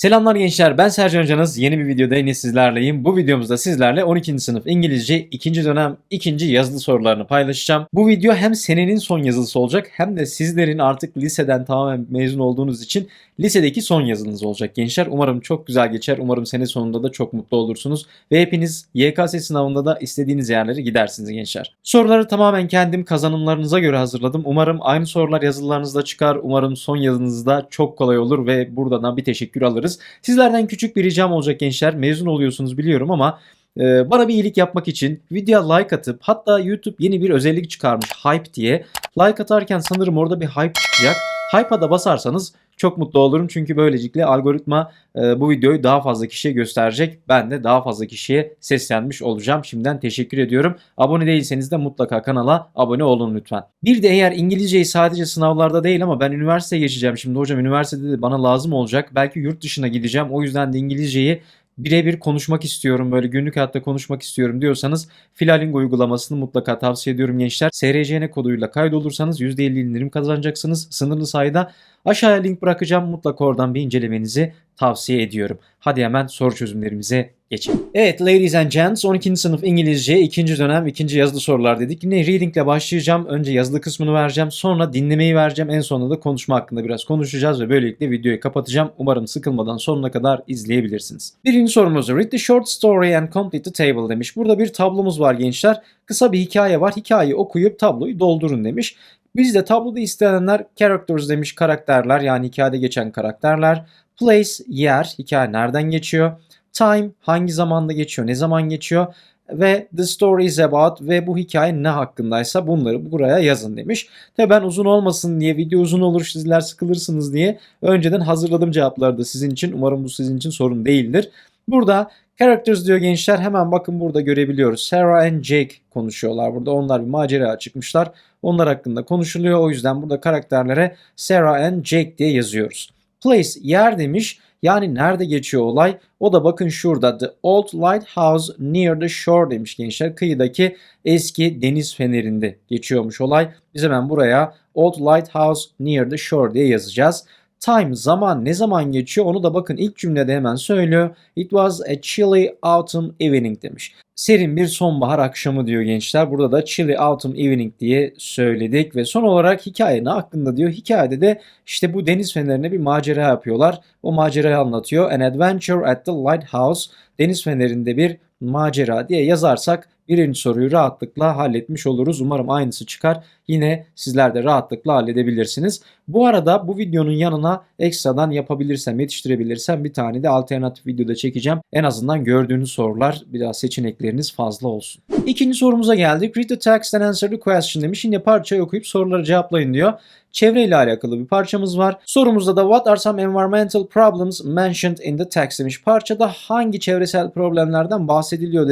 Selamlar gençler ben Sercan Canız yeni bir videoda yine sizlerleyim. Bu videomuzda sizlerle 12. sınıf İngilizce 2. dönem 2. yazılı sorularını paylaşacağım. Bu video hem senenin son yazılısı olacak hem de sizlerin artık liseden tamamen mezun olduğunuz için lisedeki son yazınız olacak gençler. Umarım çok güzel geçer. Umarım sene sonunda da çok mutlu olursunuz. Ve hepiniz YKS sınavında da istediğiniz yerlere gidersiniz gençler. Soruları tamamen kendim kazanımlarınıza göre hazırladım. Umarım aynı sorular yazılarınızda çıkar. Umarım son yazınızda çok kolay olur ve buradan bir teşekkür alırız. Sizlerden küçük bir ricam olacak gençler. Mezun oluyorsunuz biliyorum ama e, bana bir iyilik yapmak için videoya like atıp hatta YouTube yeni bir özellik çıkarmış Hype diye. Like atarken sanırım orada bir hype çıkacak. Hype'a da basarsanız çok mutlu olurum çünkü böylelikle algoritma e, bu videoyu daha fazla kişiye gösterecek. Ben de daha fazla kişiye seslenmiş olacağım. Şimdiden teşekkür ediyorum. Abone değilseniz de mutlaka kanala abone olun lütfen. Bir de eğer İngilizceyi sadece sınavlarda değil ama ben üniversiteye geçeceğim şimdi hocam üniversitede de bana lazım olacak. Belki yurt dışına gideceğim. O yüzden de İngilizceyi birebir konuşmak istiyorum böyle günlük hayatta konuşmak istiyorum diyorsanız Filalingo uygulamasını mutlaka tavsiye ediyorum gençler. SRCN koduyla kaydolursanız %50 indirim kazanacaksınız sınırlı sayıda. Aşağıya link bırakacağım mutlaka oradan bir incelemenizi tavsiye ediyorum. Hadi hemen soru çözümlerimize geçelim. Evet ladies and gents 12. sınıf İngilizce 2. dönem 2. yazılı sorular dedik. Yine reading ile başlayacağım. Önce yazılı kısmını vereceğim. Sonra dinlemeyi vereceğim. En sonunda da konuşma hakkında biraz konuşacağız ve böylelikle videoyu kapatacağım. Umarım sıkılmadan sonuna kadar izleyebilirsiniz. Birinci sorumuz read the short story and complete the table demiş. Burada bir tablomuz var gençler. Kısa bir hikaye var. Hikayeyi okuyup tabloyu doldurun demiş. Bizde tabloda istenenler characters demiş karakterler yani hikayede geçen karakterler. Place yer hikaye nereden geçiyor. Time hangi zamanda geçiyor ne zaman geçiyor. Ve the story is about ve bu hikaye ne hakkındaysa bunları buraya yazın demiş. Tabi ben uzun olmasın diye video uzun olur sizler sıkılırsınız diye önceden hazırladım cevapları da sizin için. Umarım bu sizin için sorun değildir. Burada characters diyor gençler hemen bakın burada görebiliyoruz. Sarah and Jake konuşuyorlar burada. Onlar bir macera çıkmışlar. Onlar hakkında konuşuluyor. O yüzden burada karakterlere Sarah and Jake diye yazıyoruz. Place yer demiş. Yani nerede geçiyor olay? O da bakın şurada The Old Lighthouse Near the Shore demiş gençler. Kıyıdaki eski deniz fenerinde geçiyormuş olay. Biz hemen buraya Old Lighthouse Near the Shore diye yazacağız. Time zaman ne zaman geçiyor onu da bakın ilk cümlede hemen söylüyor. It was a chilly autumn evening demiş. Serin bir sonbahar akşamı diyor gençler. Burada da chilly autumn evening diye söyledik ve son olarak hikaye ne hakkında diyor. Hikayede de işte bu deniz fenerine bir macera yapıyorlar. O macerayı anlatıyor. An adventure at the lighthouse. Deniz fenerinde bir macera diye yazarsak birinci soruyu rahatlıkla halletmiş oluruz. Umarım aynısı çıkar. Yine sizler de rahatlıkla halledebilirsiniz. Bu arada bu videonun yanına ekstradan yapabilirsem, yetiştirebilirsem bir tane de alternatif videoda çekeceğim. En azından gördüğünüz sorular biraz seçenekleriniz fazla olsun. İkinci sorumuza geldik. Read the text and answer the question demiş. Yine parçayı okuyup soruları cevaplayın diyor. Çevre ile alakalı bir parçamız var. Sorumuzda da what are some environmental problems mentioned in the text demiş. Parçada hangi çevresel problemlerden bahsediliyor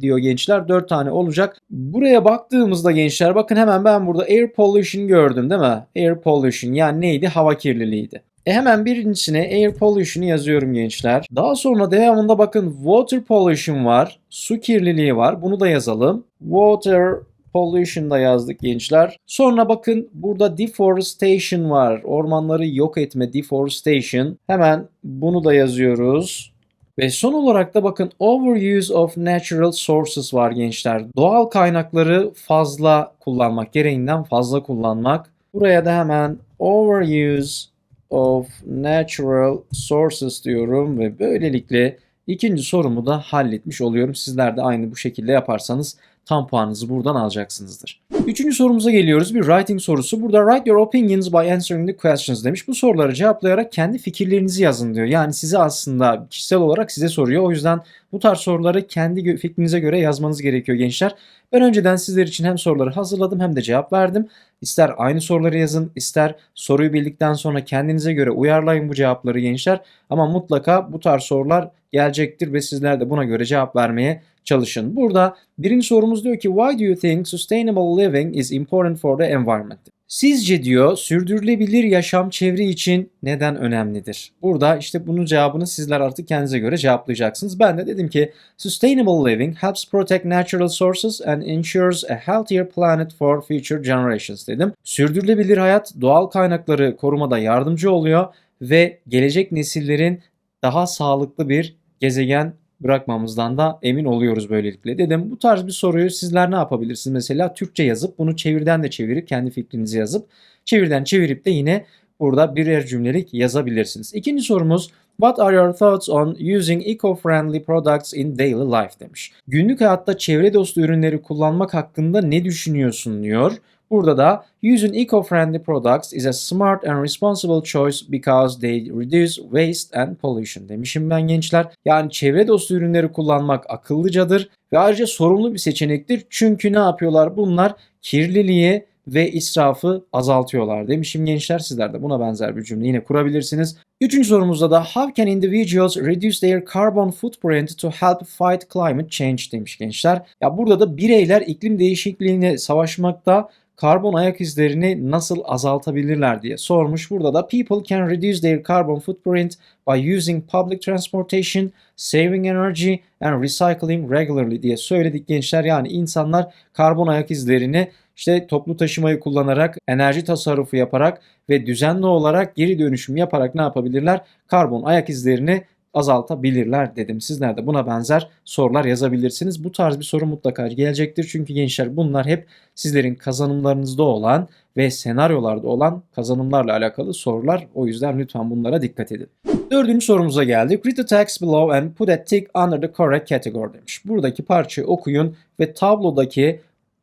diyor gençler. 4 tane olacak. Buraya baktığımızda gençler bakın hemen ben burada air pollution gördüm değil mi? Air pollution yani neydi? Hava kirliliğiydi. E hemen birincisine air pollution'ı yazıyorum gençler. Daha sonra devamında bakın water pollution var. Su kirliliği var. Bunu da yazalım. Water pollution da yazdık gençler. Sonra bakın burada deforestation var. Ormanları yok etme deforestation. Hemen bunu da yazıyoruz. Ve son olarak da bakın overuse of natural sources var gençler. Doğal kaynakları fazla kullanmak, gereğinden fazla kullanmak. Buraya da hemen overuse of natural sources diyorum ve böylelikle ikinci sorumu da halletmiş oluyorum. Sizler de aynı bu şekilde yaparsanız tam puanınızı buradan alacaksınızdır. Üçüncü sorumuza geliyoruz. Bir writing sorusu. Burada write your opinions by answering the questions demiş. Bu soruları cevaplayarak kendi fikirlerinizi yazın diyor. Yani size aslında kişisel olarak size soruyor. O yüzden bu tarz soruları kendi fikrinize göre yazmanız gerekiyor gençler. Ben önceden sizler için hem soruları hazırladım hem de cevap verdim. İster aynı soruları yazın, ister soruyu bildikten sonra kendinize göre uyarlayın bu cevapları gençler. Ama mutlaka bu tarz sorular gelecektir ve sizler de buna göre cevap vermeye çalışın. Burada birinci sorumuz diyor ki Why do you think sustainable living is important for the environment? Sizce diyor sürdürülebilir yaşam çevre için neden önemlidir? Burada işte bunun cevabını sizler artık kendinize göre cevaplayacaksınız. Ben de dedim ki Sustainable living helps protect natural sources and ensures a healthier planet for future generations dedim. Sürdürülebilir hayat doğal kaynakları korumada yardımcı oluyor ve gelecek nesillerin daha sağlıklı bir gezegen bırakmamızdan da emin oluyoruz böylelikle. Dedim bu tarz bir soruyu sizler ne yapabilirsiniz? Mesela Türkçe yazıp bunu çevirden de çevirip kendi fikrinizi yazıp çevirden çevirip de yine burada birer cümlelik yazabilirsiniz. İkinci sorumuz What are your thoughts on using eco-friendly products in daily life demiş. Günlük hayatta çevre dostu ürünleri kullanmak hakkında ne düşünüyorsun diyor. Burada da using eco-friendly products is a smart and responsible choice because they reduce waste and pollution demişim ben gençler. Yani çevre dostu ürünleri kullanmak akıllıcadır ve ayrıca sorumlu bir seçenektir. Çünkü ne yapıyorlar bunlar? Kirliliği ve israfı azaltıyorlar demişim gençler. Sizler de buna benzer bir cümle yine kurabilirsiniz. Üçüncü sorumuzda da How can individuals reduce their carbon footprint to help fight climate change demiş gençler. Ya burada da bireyler iklim değişikliğine savaşmakta karbon ayak izlerini nasıl azaltabilirler diye sormuş. Burada da people can reduce their carbon footprint by using public transportation, saving energy and recycling regularly diye söyledik gençler. Yani insanlar karbon ayak izlerini işte toplu taşımayı kullanarak, enerji tasarrufu yaparak ve düzenli olarak geri dönüşüm yaparak ne yapabilirler? Karbon ayak izlerini azaltabilirler dedim. Sizler de buna benzer sorular yazabilirsiniz. Bu tarz bir soru mutlaka gelecektir. Çünkü gençler bunlar hep sizlerin kazanımlarınızda olan ve senaryolarda olan kazanımlarla alakalı sorular. O yüzden lütfen bunlara dikkat edin. Dördüncü sorumuza geldik. Read the text below and put a tick under the correct category demiş. Buradaki parçayı okuyun ve tablodaki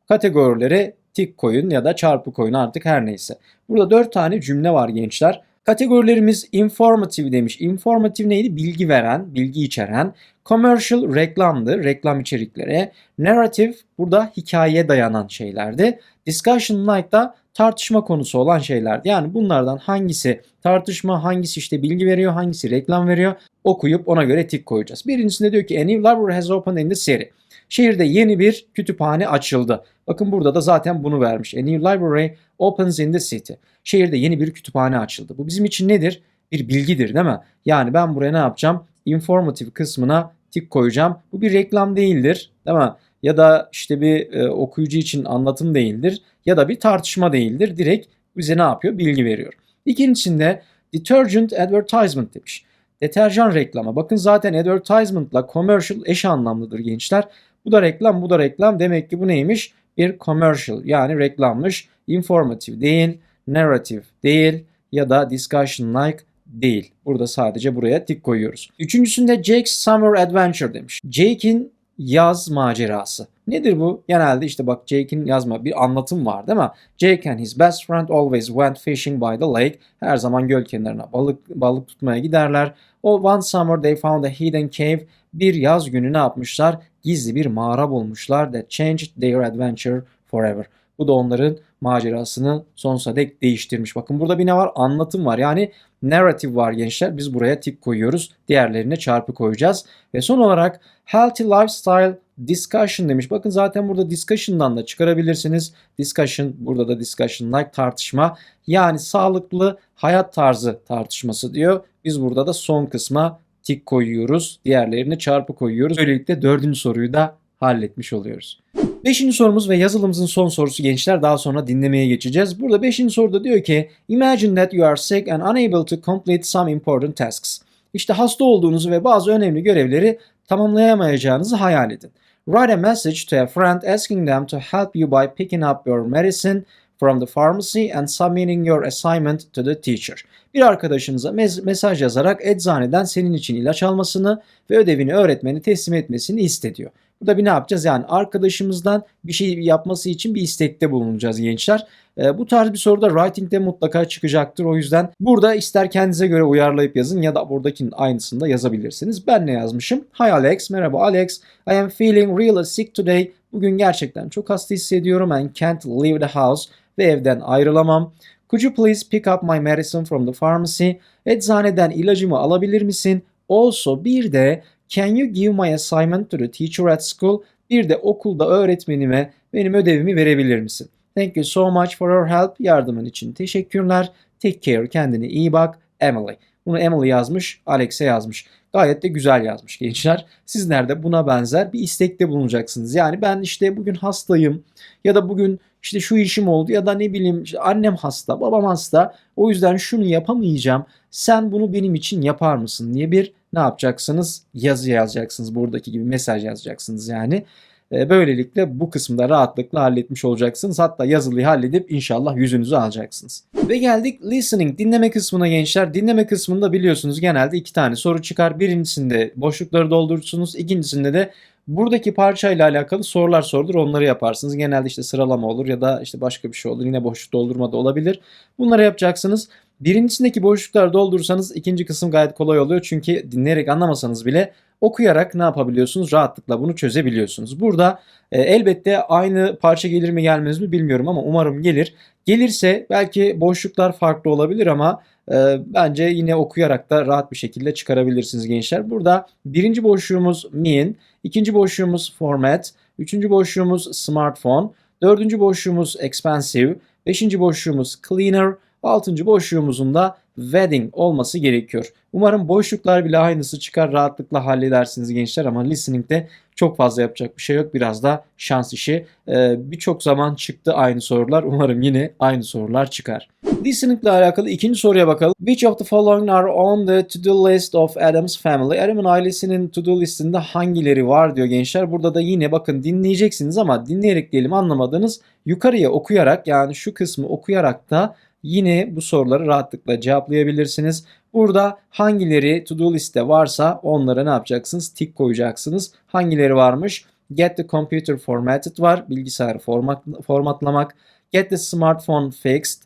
kategorilere tik koyun ya da çarpı koyun artık her neyse. Burada dört tane cümle var gençler. Kategorilerimiz informative demiş. Informative neydi? Bilgi veren, bilgi içeren. Commercial reklamdı, reklam içerikleri. Narrative burada hikayeye dayanan şeylerdi. Discussion like da tartışma konusu olan şeylerdi. Yani bunlardan hangisi tartışma, hangisi işte bilgi veriyor, hangisi reklam veriyor okuyup ona göre tik koyacağız. Birincisinde diyor ki a new library has opened in the city. Şehirde yeni bir kütüphane açıldı. Bakın burada da zaten bunu vermiş. A new library opens in the city. Şehirde yeni bir kütüphane açıldı. Bu bizim için nedir? Bir bilgidir değil mi? Yani ben buraya ne yapacağım? Informative kısmına tik koyacağım. Bu bir reklam değildir değil mi? Ya da işte bir e, okuyucu için anlatım değildir. Ya da bir tartışma değildir. Direkt bize ne yapıyor? Bilgi veriyor. İkincisinde detergent advertisement demiş. Deterjan reklamı. Bakın zaten advertisement'la commercial eş anlamlıdır gençler. Bu da reklam, bu da reklam. Demek ki bu neymiş? Bir commercial yani reklammış. Informative değil, narrative değil ya da discussion like değil. Burada sadece buraya tik koyuyoruz. Üçüncüsünde Jake's Summer Adventure demiş. Jake'in yaz macerası. Nedir bu? Genelde işte bak Jake'in yazma bir anlatım var değil mi? Jake and his best friend always went fishing by the lake. Her zaman göl kenarına balık balık tutmaya giderler. O one summer they found a hidden cave. Bir yaz günü ne yapmışlar? Gizli bir mağara bulmuşlar that changed their adventure forever. Bu da onların macerasını sonsuza dek değiştirmiş. Bakın burada bir ne var? Anlatım var. Yani narrative var gençler. Biz buraya tik koyuyoruz. Diğerlerine çarpı koyacağız. Ve son olarak healthy lifestyle discussion demiş. Bakın zaten burada discussion'dan da çıkarabilirsiniz. Discussion burada da discussion like tartışma. Yani sağlıklı hayat tarzı tartışması diyor. Biz burada da son kısma tik koyuyoruz. Diğerlerine çarpı koyuyoruz. Böylelikle dördüncü soruyu da halletmiş oluyoruz. Beşinci sorumuz ve yazılımımızın son sorusu gençler. Daha sonra dinlemeye geçeceğiz. Burada beşinci soruda diyor ki Imagine that you are sick and unable to complete some important tasks. İşte hasta olduğunuzu ve bazı önemli görevleri tamamlayamayacağınızı hayal edin. Write a message to a friend asking them to help you by picking up your medicine from the pharmacy and submitting your assignment to the teacher. Bir arkadaşınıza mes- mesaj yazarak eczaneden senin için ilaç almasını ve ödevini öğretmeni teslim etmesini istediyor. Burada bir ne yapacağız? Yani arkadaşımızdan bir şey yapması için bir istekte bulunacağız gençler. E, bu tarz bir soruda writing'de mutlaka çıkacaktır. O yüzden burada ister kendinize göre uyarlayıp yazın ya da buradakinin aynısını da yazabilirsiniz. Ben ne yazmışım? Hi Alex, merhaba Alex. I am feeling really sick today. Bugün gerçekten çok hasta hissediyorum and can't leave the house ve evden ayrılamam. Could you please pick up my medicine from the pharmacy? Eczaneden ilacımı alabilir misin? Also bir de Can you give my assignment to the teacher at school? Bir de okulda öğretmenime benim ödevimi verebilir misin? Thank you so much for your help. Yardımın için teşekkürler. Take care. Kendine iyi bak. Emily. Bunu Emily yazmış, Alex'e yazmış. Gayet de güzel yazmış gençler. Sizler de buna benzer bir istekte bulunacaksınız. Yani ben işte bugün hastayım ya da bugün işte şu işim oldu ya da ne bileyim işte annem hasta, babam hasta. O yüzden şunu yapamayacağım. Sen bunu benim için yapar mısın diye bir ne yapacaksınız? Yazı yazacaksınız. Buradaki gibi mesaj yazacaksınız yani. E, Böylelikle bu kısımda rahatlıkla halletmiş olacaksınız. Hatta yazılıyı halledip inşallah yüzünüzü alacaksınız. Ve geldik listening dinleme kısmına gençler. Dinleme kısmında biliyorsunuz genelde iki tane soru çıkar. Birincisinde boşlukları doldurursunuz. İkincisinde de buradaki parçayla alakalı sorular sorulur. Onları yaparsınız. Genelde işte sıralama olur ya da işte başka bir şey olur. Yine boşluk doldurma da olabilir. Bunları yapacaksınız. Birincisindeki boşlukları doldurursanız ikinci kısım gayet kolay oluyor. Çünkü dinleyerek anlamasanız bile okuyarak ne yapabiliyorsunuz? Rahatlıkla bunu çözebiliyorsunuz. Burada e, elbette aynı parça gelir mi gelmez mi bilmiyorum ama umarım gelir. Gelirse belki boşluklar farklı olabilir ama e, bence yine okuyarak da rahat bir şekilde çıkarabilirsiniz gençler. Burada birinci boşluğumuz mean, ikinci boşluğumuz format, üçüncü boşluğumuz smartphone, dördüncü boşluğumuz expensive, beşinci boşluğumuz cleaner, altıncı boşluğumuzun da wedding olması gerekiyor. Umarım boşluklar bile aynısı çıkar rahatlıkla halledersiniz gençler ama listening'de çok fazla yapacak bir şey yok. Biraz da şans işi. Ee, Birçok zaman çıktı aynı sorular. Umarım yine aynı sorular çıkar. Listening ile alakalı ikinci soruya bakalım. Which of the following are on the to-do list of Adam's family? Adam'ın ailesinin to-do listinde hangileri var diyor gençler. Burada da yine bakın dinleyeceksiniz ama dinleyerek diyelim anlamadığınız yukarıya okuyarak yani şu kısmı okuyarak da yine bu soruları rahatlıkla cevaplayabilirsiniz. Burada hangileri to-do liste varsa onlara ne yapacaksınız? Tik koyacaksınız. Hangileri varmış? Get the computer formatted var. Bilgisayarı format, formatlamak. Get the smartphone fixed.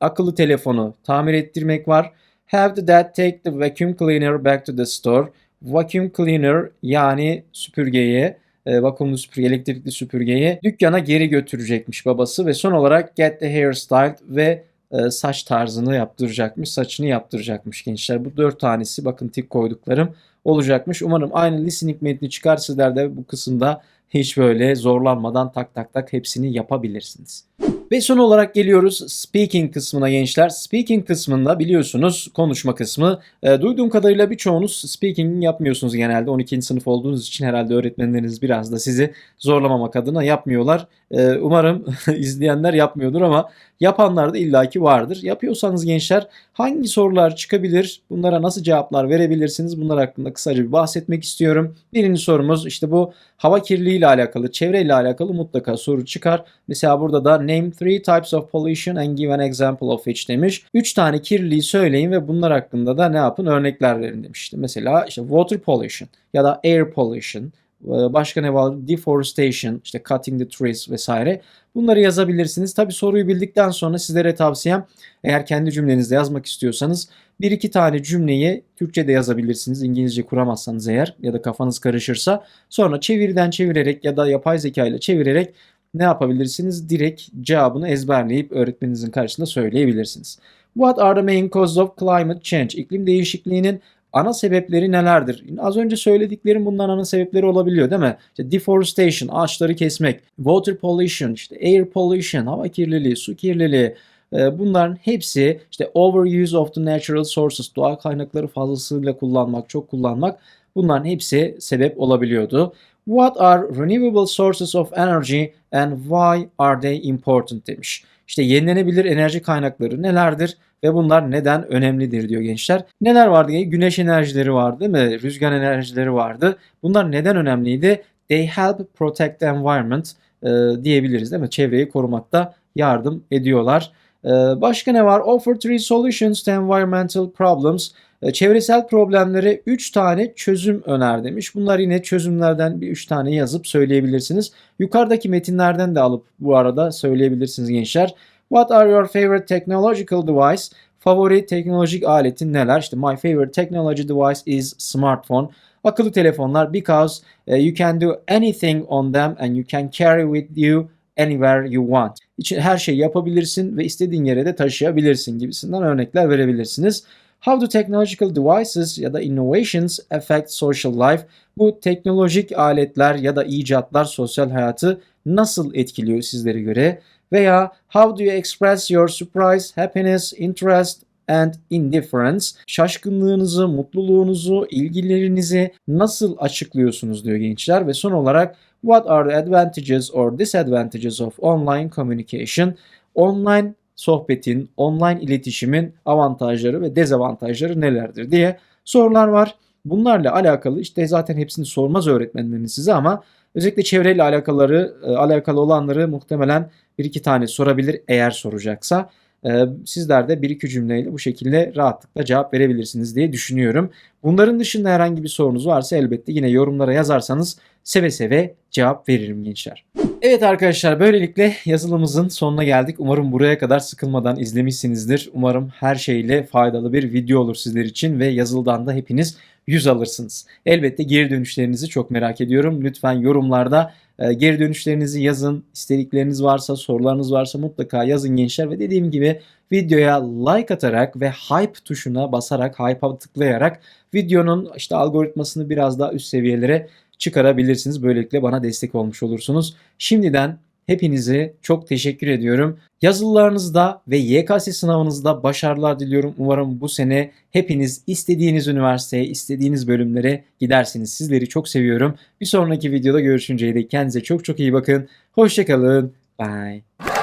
Akıllı telefonu tamir ettirmek var. Have the dad take the vacuum cleaner back to the store. Vacuum cleaner yani süpürgeyi e, vakumlu süpürge, elektrikli süpürgeyi dükkana geri götürecekmiş babası ve son olarak get the hairstyle ve e, saç tarzını yaptıracakmış, saçını yaptıracakmış gençler. Bu dört tanesi bakın tik koyduklarım olacakmış. Umarım aynı listening metni çıkar sizler de bu kısımda hiç böyle zorlanmadan tak tak tak hepsini yapabilirsiniz. Ve son olarak geliyoruz speaking kısmına gençler. Speaking kısmında biliyorsunuz konuşma kısmı. E, duyduğum kadarıyla birçoğunuz speaking yapmıyorsunuz genelde. 12. sınıf olduğunuz için herhalde öğretmenleriniz biraz da sizi zorlamamak adına yapmıyorlar. E, umarım izleyenler yapmıyordur ama yapanlar da illaki vardır. Yapıyorsanız gençler hangi sorular çıkabilir? Bunlara nasıl cevaplar verebilirsiniz? Bunlar hakkında kısaca bir bahsetmek istiyorum. Birinci sorumuz işte bu hava kirliliği ile alakalı, çevre ile alakalı mutlaka soru çıkar. Mesela burada da name three types of pollution and give an example of each demiş. Üç tane kirliliği söyleyin ve bunlar hakkında da ne yapın? Örnekler verin demişti. Mesela işte water pollution ya da air pollution Başka ne var? Deforestation, işte cutting the trees vesaire. Bunları yazabilirsiniz. Tabi soruyu bildikten sonra sizlere tavsiyem eğer kendi cümlenizde yazmak istiyorsanız bir iki tane cümleyi Türkçe'de yazabilirsiniz. İngilizce kuramazsanız eğer ya da kafanız karışırsa sonra çeviriden çevirerek ya da yapay zeka ile çevirerek ne yapabilirsiniz? Direkt cevabını ezberleyip öğretmeninizin karşısında söyleyebilirsiniz. What are the main causes of climate change? İklim değişikliğinin ana sebepleri nelerdir? Az önce söylediklerim bundan ana sebepleri olabiliyor değil mi? İşte deforestation, ağaçları kesmek, water pollution, işte air pollution, hava kirliliği, su kirliliği, e, Bunların hepsi işte overuse of the natural sources, doğal kaynakları fazlasıyla kullanmak, çok kullanmak bunların hepsi sebep olabiliyordu. What are renewable sources of energy and why are they important demiş. İşte yenilenebilir enerji kaynakları nelerdir ve bunlar neden önemlidir diyor gençler. Neler vardı? Güneş enerjileri vardı değil? Rüzgar enerjileri vardı. Bunlar neden önemliydi? They help protect the environment e, diyebiliriz değil mi? Çevreyi korumakta yardım ediyorlar. E, başka ne var? Offer three solutions to environmental problems. E, çevresel problemlere 3 tane çözüm öner demiş. Bunlar yine çözümlerden bir 3 tane yazıp söyleyebilirsiniz. Yukarıdaki metinlerden de alıp bu arada söyleyebilirsiniz gençler. What are your favorite technological device? Favori teknolojik aletin neler? İşte my favorite technology device is smartphone. Akıllı telefonlar because uh, you can do anything on them and you can carry with you anywhere you want. İçin her şeyi yapabilirsin ve istediğin yere de taşıyabilirsin gibisinden örnekler verebilirsiniz. How do technological devices ya da innovations affect social life? Bu teknolojik aletler ya da icatlar sosyal hayatı nasıl etkiliyor sizlere göre? Veya how do you express your surprise, happiness, interest and indifference? Şaşkınlığınızı, mutluluğunuzu, ilgilerinizi nasıl açıklıyorsunuz diyor gençler ve son olarak what are the advantages or disadvantages of online communication? Online sohbetin, online iletişimin avantajları ve dezavantajları nelerdir diye sorular var. bunlarla alakalı işte zaten hepsini sormaz öğretmenleriniz size ama özellikle çevreyle alakaları e, alakalı olanları muhtemelen bir iki tane sorabilir eğer soracaksa. E, Sizler de bir iki cümleyle bu şekilde rahatlıkla cevap verebilirsiniz diye düşünüyorum. Bunların dışında herhangi bir sorunuz varsa elbette yine yorumlara yazarsanız seve seve cevap veririm gençler. Evet arkadaşlar böylelikle yazılımımızın sonuna geldik. Umarım buraya kadar sıkılmadan izlemişsinizdir. Umarım her şeyle faydalı bir video olur sizler için ve yazıldan da hepiniz 100 alırsınız. Elbette geri dönüşlerinizi çok merak ediyorum. Lütfen yorumlarda e, geri dönüşlerinizi yazın. İstedikleriniz varsa, sorularınız varsa mutlaka yazın gençler ve dediğim gibi videoya like atarak ve hype tuşuna basarak, hype'a tıklayarak videonun işte algoritmasını biraz daha üst seviyelere çıkarabilirsiniz. Böylelikle bana destek olmuş olursunuz. Şimdiden hepinize çok teşekkür ediyorum. Yazılılarınızda ve YKS sınavınızda başarılar diliyorum. Umarım bu sene hepiniz istediğiniz üniversiteye, istediğiniz bölümlere gidersiniz. Sizleri çok seviyorum. Bir sonraki videoda görüşünceye dek kendinize çok çok iyi bakın. Hoşçakalın. Bye.